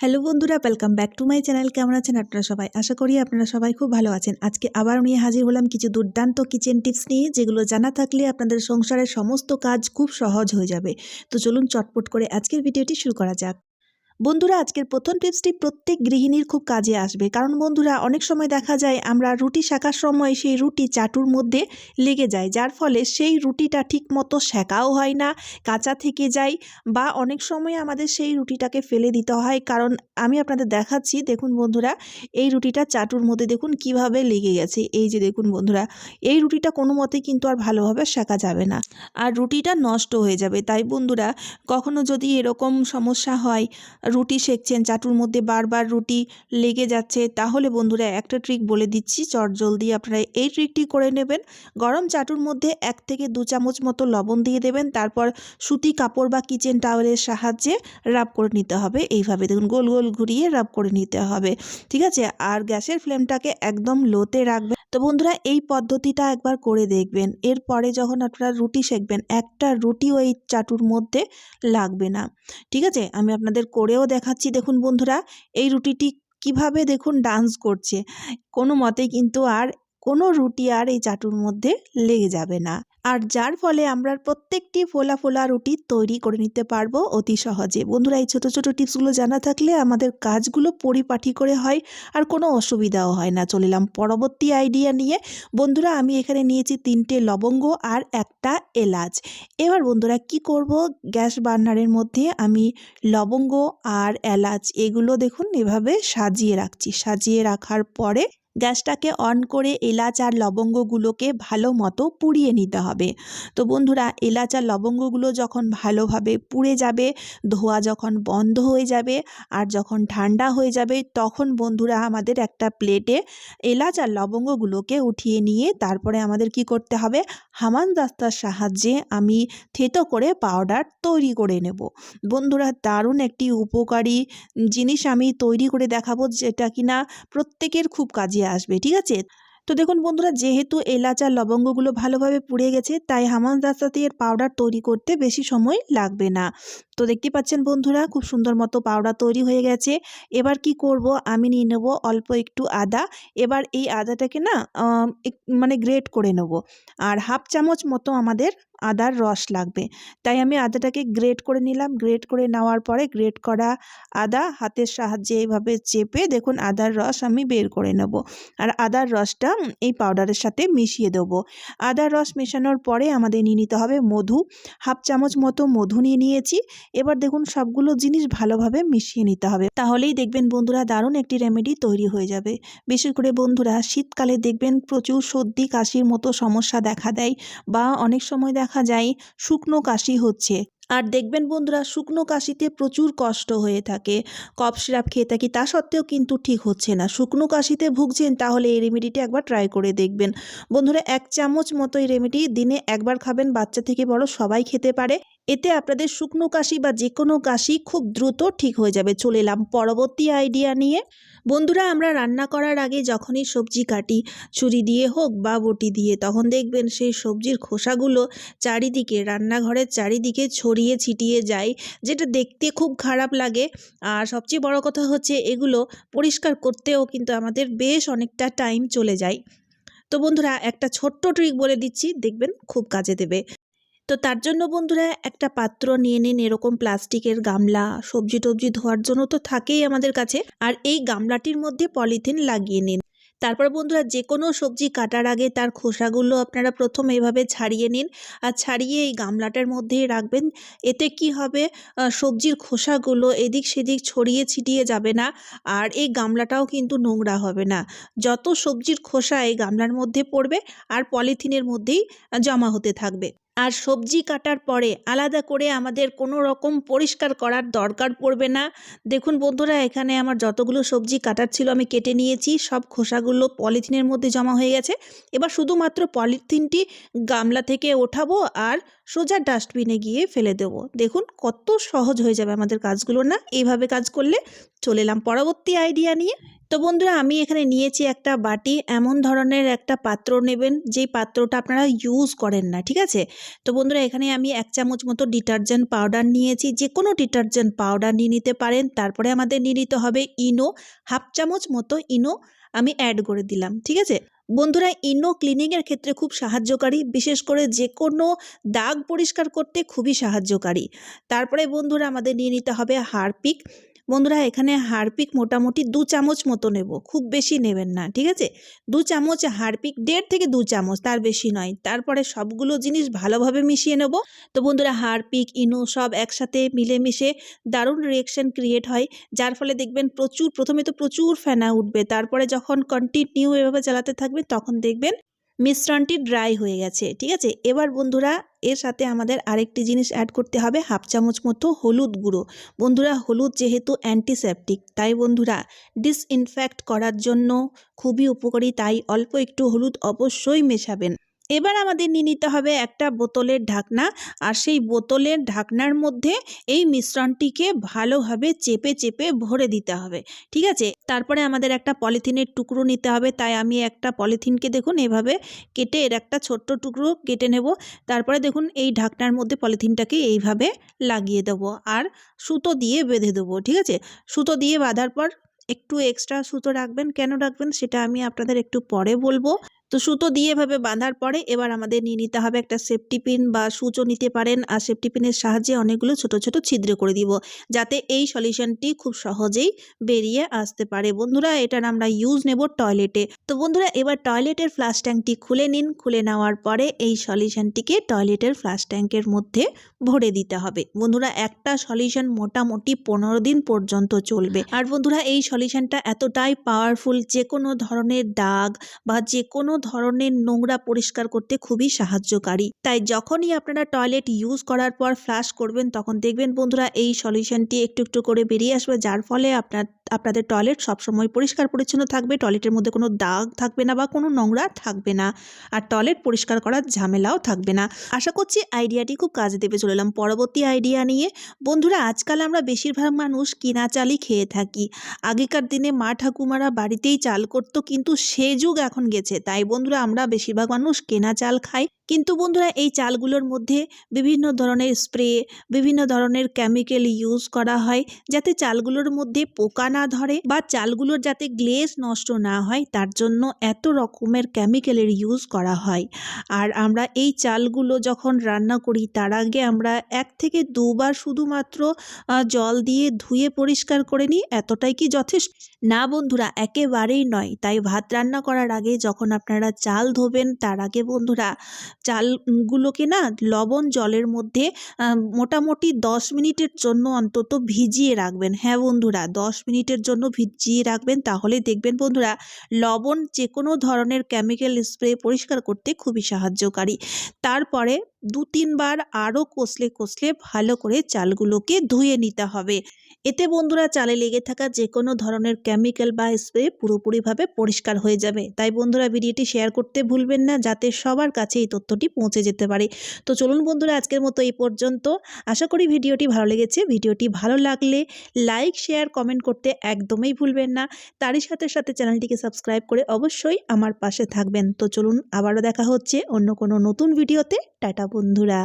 Hello বন্ধুরা welcome back to my channel কেমন আছেন আপনারা সবাই? আশা করি আপনারা সবাই খুব ভালো আছেন। আজকে আবার নিয়ে হাজির হলাম কিছু দুর্দান্ত কিচেন টিপস নিয়ে, যেগুলো জানা থাকলে আপনাদের সংসারের সমস্ত কাজ খুব সহজ হয়ে যাবে। তো চলুন চটপট করে আজকের ভিডিওটি শুরু করা যাক। বন্ধুরা, আজকের প্রথম টিপসটি প্রত্যেক গৃহিণীর খুব কাজে আসবে। কারণ বন্ধুরা, অনেক সময় দেখা যায় আমরা রুটি শেখার সময় সেই রুটি চাটুর মধ্যে লেগে যায়। যার ফলে সেই রুটিটা ঠিক মতো শেখাও হয় না, কাঁচা থেকে যায় বা অনেক সময় আমাদের সেই রুটিটাকে ফেলে দিতে হয়। কারণ আমি আপনাদের দেখাচ্ছি, দেখুন বন্ধুরা, এই রুটিটা চাটুর মধ্যে দেখুন কীভাবে লেগে গেছে। এই যে দেখুন বন্ধুরা, এই রুটিটা কোনো মতেই কিন্তু আর ভালোভাবে শেখা যাবে না। আর রুটিটা নষ্ট হয়ে যাবে। তাই বন্ধুরা, কখনো যদি এরকম সমস্যা হয় রুটি সেকছেন চাটুর মধ্যে বারবার রুটি লেগে যাচ্ছে। তাহলে বন্ধুরা, একটা ট্রিক বলে দিচ্ছি, চট জলদি আপনারা এই ট্রিকটি করে নেবেন। গরম চাটুর মধ্যে এক থেকে দু চামচ মতো লবণ দিয়ে দেবেন। তারপর সুতি কাপড় বা কিচেন টাওয়েলের সাহায্যে রাব করে নিতে হবে। এইভাবে দেখুন, গোল গোল ঘুরিয়ে রাব করে নিতে হবে। ঠিক আছে? আর গ্যাসের ফ্লেমটাকে একদম লোতে রাখবেন। তো বন্ধুরা, এই পদ্ধতিটা একবার করে দেখবেন। এরপরে যখন আপনারা রুটি সেকবেন একটা রুটি ওই চাটুর মধ্যে লাগবে না। ঠিক আছে? আমি আপনাদের করেও দেখাচ্ছি। দেখুন বন্ধুরা এই রুটিটি কীভাবে দেখুন ডান্স করছে। কোনো মতে কিন্তু আর কোনো রুটি আর এই চাটুর মধ্যে লেগে যাবে না। আর যার ফলে আমরা প্রত্যেকটি ফোলা ফোলা রুটি তৈরি করে নিতে পারব অতি সহজে। বন্ধুরা, এই ছোটো ছোটো টিপসগুলো জানা থাকলে আমাদের কাজগুলো পরিপাটি করে হয় আর কোনো অসুবিধাও হয় না। চলিলাম পরবর্তী আইডিয়া নিয়ে। বন্ধুরা, আমি এখানে নিয়েছি তিনটে লবঙ্গ আর একটা এলাচ। এবার বন্ধুরা, কি করব? গ্যাস বার্নারের মধ্যে আমি লবঙ্গ আর এলাচ, এগুলো দেখুন এভাবে সাজিয়ে রাখছি। সাজিয়ে রাখার পরে গ্যাসটাকে অন করে এলাচ আর লবঙ্গগুলোকে ভালো মতো পুড়িয়ে নিতে হবে। তো বন্ধুরা, এলাচ আর লবঙ্গগুলো যখন ভালোভাবে পুড়ে যাবে, ধোয়া যখন বন্ধ হয়ে যাবে আর যখন ঠান্ডা হয়ে যাবে, তখন বন্ধুরা আমাদের একটা প্লেটে এলাচ আর লবঙ্গগুলোকে উঠিয়ে নিয়ে তারপরে আমাদের কি করতে হবে? হামান দাস্তার সাহায্যে আমি থেতো করে পাউডার তৈরি করে নেব। বন্ধুরা, দারুণ একটি উপকারী জিনিস আমি তৈরি করে দেখাবো যেটা কিনা প্রত্যেকের খুব কাজে আসবে, ঠিক আছে? তো দেখুন বন্ধুরা, যেহেতু এলাচ আর লবঙ্গগুলো ভালোভাবে পুড়ে গেছে, তাই হামান দাস্তাতে এর পাউডার তৈরি করতে বেশি সময় লাগবে না। তো দেখতে পাচ্ছেন বন্ধুরা, খুব সুন্দর মতো পাউডার তৈরি হয়ে গেছে। এবার কি করব? আমি নিয়ে নেব অল্প একটু আদা। এবার এই আদাটাকে না মানে গ্রেট করে নেব। আর হাফ চামচ মতো আমাদের আদার রস লাগবে। তাই আমি আদাটাকে গ্রেট করে নিলাম। গ্রেট করে নেওয়ার পরে গ্রেট করা আদা হাতের সাহায্যে এইভাবে চেপে দেখুন আদার রস আমি বের করে নেব। আর আদার রসটা এই পাউডারের সাথে মিশিয়ে দেব। আদার রস মেশানোর পরে আমাদের নিয়ে নিতে হবে মধু। হাফ চামচ মতো মধু নিয়ে নিয়েছি। এবার দেখুন সবগুলো জিনিস ভালোভাবে মিশিয়ে নিতে হবে। তাহলেই দেখবেন বন্ধুরা দারুণ একটি রেমেডি তৈরি হয়ে যাবে। বিশেষ করে বন্ধুরা শীতকালে দেখবেন প্রচুর সর্দি, কাশির মতো সমস্যা দেখা দেয় বা অনেক সময় দেখা যায়, শুকনো কাশি হচ্ছে। আর দেখবেন বন্ধুরা, শুকনো কাশিতে প্রচুর কষ্ট হয়ে থাকে। কফ সিরাপ খেয়ে থাকি তা সত্ত্বেও কিন্তু ঠিক হচ্ছে না। শুকনো কাশিতে ভুগছেন তাহলে এই রেমেডিটি একবার ট্রাই করে দেখবেন। বন্ধুরা, এক চামচ মতো এই রেমেডি দিনে একবার খাবেন। বাচ্চা থেকে বড় সবাই খেতে পারে। এতে আপনাদের শুকনো কাশি বা যে কোনো কাশি খুব দ্রুত ঠিক হয়ে যাবে, চলে এলাম পরবর্তী আইডিয়া নিয়ে। বন্ধুরা, আমরা রান্না করার আগে যখনই সবজি কাটি, ছুরি দিয়ে হোক বা বটি দিয়ে, তখন দেখবেন সেই সবজির খোসাগুলো চারিদিকে, রান্নাঘরের চারিদিকে ছড়িয়ে ছিটিয়ে যায়, যেটা দেখতে খুব খারাপ লাগে। আর সবচেয়ে বড় কথা হচ্ছে এগুলো পরিষ্কার করতেও কিন্তু আমাদের বেশ অনেকটা টাইম চলে যায়। তো বন্ধুরা, একটা ছোট্ট ট্রিক বলে দিচ্ছি, দেখবেন খুব কাজে দেবে। তো তার জন্য বন্ধুরা একটা পাত্র নিয়ে নিন, এরকম প্লাস্টিকের গামলা। সবজি টবজি ধোয়ার জন্য তো থাকেই আমাদের কাছে। আর এই গামলাটির মধ্যে পলিথিন লাগিয়ে নিন। তারপর বন্ধুরা যে কোনো সবজি কাটার আগে তার খোসাগুলো আপনারা প্রথম এভাবে ছাড়িয়ে নিন। আর ছাড়িয়ে এই গামলাটার মধ্যেই রাখবেন। এতে কি হবে? সবজির খোসাগুলো এদিক সেদিক ছড়িয়ে ছিটিয়ে যাবে না। আর এই গামলাটাও কিন্তু নোংরা হবে না। যত সবজির খোসা এই গামলার মধ্যে পড়বে, আর পলিথিনের মধ্যেই জমা হতে থাকবে। আর সবজি কাটার পরে আলাদা করে আমাদের কোনো রকম পরিষ্কার করার দরকার পড়বে না। দেখুন বন্ধুরা, এখানে আমার যতগুলো সবজি কাটার ছিল আমি কেটে নিয়েছি। সব খোসাগুলো পলিথিনের মধ্যে জমা হয়ে গেছে। এবার শুধুমাত্র পলিথিনটি গামলা থেকে ওঠাবো আর সোজা ডাস্টবিনে গিয়ে ফেলে দেব। দেখুন কত সহজ হয়ে যাবে আমাদের কাজগুলো না। এইভাবে কাজ করলে চলে এলাম পরবর্তী আইডিয়া নিয়ে। তো বন্ধুরা, আমি এখানে নিয়েছি একটা বাটি। এমন ধরনের একটা পাত্র নেবেন, যেই পাত্রটা আপনারা ইউজ করেন না, ঠিক আছে? তো বন্ধুরা, এখানে আমি এক চামচ মতো ডিটারজেন্ট পাউডার নিয়েছি। যে কোনো ডিটারজেন্ট পাউডার নিয়ে নিতে পারেন। তারপরে আমাদের নিয়ে নিতে হবে ইনো। হাফ চামচ মতো ইনো আমি অ্যাড করে দিলাম, ঠিক আছে? বন্ধুরা, ইনো ক্লিনিংয়ের ক্ষেত্রে খুব সাহায্যকারী। বিশেষ করে যে কোনো দাগ পরিষ্কার করতে খুবই সাহায্যকারী। তারপরে বন্ধুরা, আমাদের নিয়ে নিতে হবে হারপিক। বন্ধুরা, এখানে হারপিক মোটামুটি দু চামচ মতো নেব, খুব বেশি নেবেন না, ঠিক আছে? দু চামচ হারপিক, দেড় থেকে দু চামচ, তার বেশি নয়। তারপরে সবগুলো জিনিস ভালোভাবে মিশিয়ে নেব। তো বন্ধুরা, হারপিক, ইনো সব একসাথে মিলেমিশে দারুণ রিয়েকশন ক্রিয়েট হয়। যার ফলে দেখবেন প্রচুর, প্রথমে তো প্রচুর ফেনা উঠবে, তারপরে যখন কন্টিনিউ এভাবে চালাতে থাকবে তখন দেখবেন মিশ্রণটি ড্রাই হয়ে গেছে, ঠিক আছে? এবার বন্ধুরা, এর সাথে আমাদের আরেকটি জিনিস অ্যাড করতে হবে, হাফ চামচ মতো হলুদ গুঁড়ো। বন্ধুরা, হলুদ যেহেতু অ্যান্টিসেপটিক তাই বন্ধুরা ডিসইনফ্যাক্ট করার জন্য খুবই উপকারী, তাই অল্প একটু হলুদ অবশ্যই মেশাবেন। এবার আমাদের নিয়ে নিতে হবে একটা বোতলের ঢাকনা। আর সেই বোতলের ঢাকনার মধ্যে এই মিশ্রণটিকে ভালোভাবে চেপে চেপে ভরে দিতে হবে, ঠিক আছে? তারপরে আমাদের একটা পলিথিনের টুকরো নিতে হবে। তাই আমি একটা পলিথিনকে দেখুন এভাবে কেটে এর একটা ছোট্ট টুকরো কেটে নেব। তারপরে দেখুন এই ঢাকনার মধ্যে পলিথিনটাকে এইভাবে লাগিয়ে দেবো। আর সুতো দিয়ে বেঁধে দেবো, ঠিক আছে? সুতো দিয়ে বাঁধার পর একটু এক্সট্রা সুতো রাখবেন। কেন রাখবেন সেটা আমি আপনাদের একটু পরে বলব। তো সুতো দিয়ে এভাবে বাঁধার পরে এবার আমাদের নিয়ে নিতে হবে একটা সেফটি পিন বা সুচও নিতে পারেন। আর সেফটি পিনের সাহায্যে অনেকগুলো ছোট ছোট ছিদ্র করে দিব, যাতে এই সলিউশনটি খুব সহজেই বেরিয়ে আসতে পারে। বন্ধুরা, এটার আমরা ইউজ নেব টয়লেটে তো বন্ধুরা, এবার টয়লেটের ফ্লাশ ট্যাঙ্কটি খুলে নিন। খুলে নেওয়ার পরে এই সলিউশনটিকে টয়লেটের ফ্লাশ ট্যাঙ্কের মধ্যে ভরে দিতে হবে। বন্ধুরা, একটা সলিউশন মোটামুটি পনেরো দিন পর্যন্ত চলবে। আর বন্ধুরা, এই সলিউশনটা এতটাই পাওয়ারফুল যে কোনো ধরনের দাগ বা যে কোনো ধরনের নোংরা পরিষ্কার করতে খুবই সাহায্যকারী। তাই যখনই আপনারা টয়লেট ইউজ করার পর ফ্লাশ করবেন, তখন দেখবেন বন্ধুরা এই সলিউশনটি একটু একটু করে বেরিয়ে আসবে, যার ফলে আপনার আপনাদের টয়লেট সবসময় পরিষ্কার পরিচ্ছন্ন থাকবে, টয়লেটের মধ্যে কোনো দাগ থাকবে না বা কোনো নোংরা থাকবে না। আর টয়লেট পরিষ্কার করার ঝামেলাও থাকবে না। আশা করছি আইডিয়াটি খুব কাজে দেবে, চলে এলাম পরবর্তী আইডিয়া নিয়ে। বন্ধুরা, আজকাল আমরা বেশিরভাগ মানুষ কিনা চালই খেয়ে থাকি। আগেকার দিনে মা ঠাকুমারা বাড়িতেই চাল করতো, কিন্তু সে যুগ এখন গেছে। তাই বন্ধুরা, আমরা বেশিরভাগ মানুষ কেনা চাল খাই। কিন্তু বন্ধুরা, এই চালগুলোর মধ্যে বিভিন্ন ধরনের স্প্রে, বিভিন্ন ধরনের কেমিক্যাল ইউজ করা হয়, যাতে চালগুলোর মধ্যে পোকা না ধরে বা চালগুলোর যাতে গ্লেজ নষ্ট না হয়, তার জন্য এত রকমের কেমিক্যালের ইউজ করা হয়। আর আমরা এই চালগুলো যখন রান্না করি, তার আগে আমরা এক থেকে দুবার শুধুমাত্র জল দিয়ে ধুয়ে পরিষ্কার করে নিই, এতটাই কি যথেষ্ট? না বন্ধুরা, একেবারেই নয়। তাই ভাত রান্না করার আগে যখন আপনারা চাল ধোবেন, তার আগে বন্ধুরা, চালগুলোকে না লবণ জলের মধ্যে মোটামুটি দশ মিনিটের জন্য অন্তত ভিজিয়ে রাখবেন। হ্যাঁ বন্ধুরা, দশ মিনিটের জন্য ভিজিয়ে রাখবেন তাহলে দেখবেন বন্ধুরা, লবণ যে কোনো ধরনের কেমিক্যাল স্প্রে পরিষ্কার করতে খুবই সাহায্যকারী। তারপরে দু তিনবার আরও কষলে কষলে ভালো করে চালগুলোকে ধুয়ে নিতে হবে। এতে বন্ধুরা চালে লেগে থাকা যে কোনো ধরনের কেমিক্যাল বা স্প্রে পুরোপুরিভাবে পরিষ্কার হয়ে যাবে। তাই বন্ধুরা ভিডিওটি শেয়ার করতে ভুলবেন না যাতে সবার কাছে এই তথ্যটি পৌঁছে যেতে পারে। তো চলুন বন্ধুরা আজকের মতো এই পর্যন্ত। আশা করি ভিডিওটি ভালো লেগেছে। ভিডিওটি ভালো লাগলে লাইক শেয়ার কমেন্ট করতে একদমই ভুলবেন না। তারই সাথে সাথে চ্যানেলটিকে সাবস্ক্রাইব করে অবশ্যই আমার পাশে থাকবেন। তো চলুন আবারও দেখা হচ্ছে অন্য কোনো নতুন ভিডিওতে। টাটা বন্ধুরা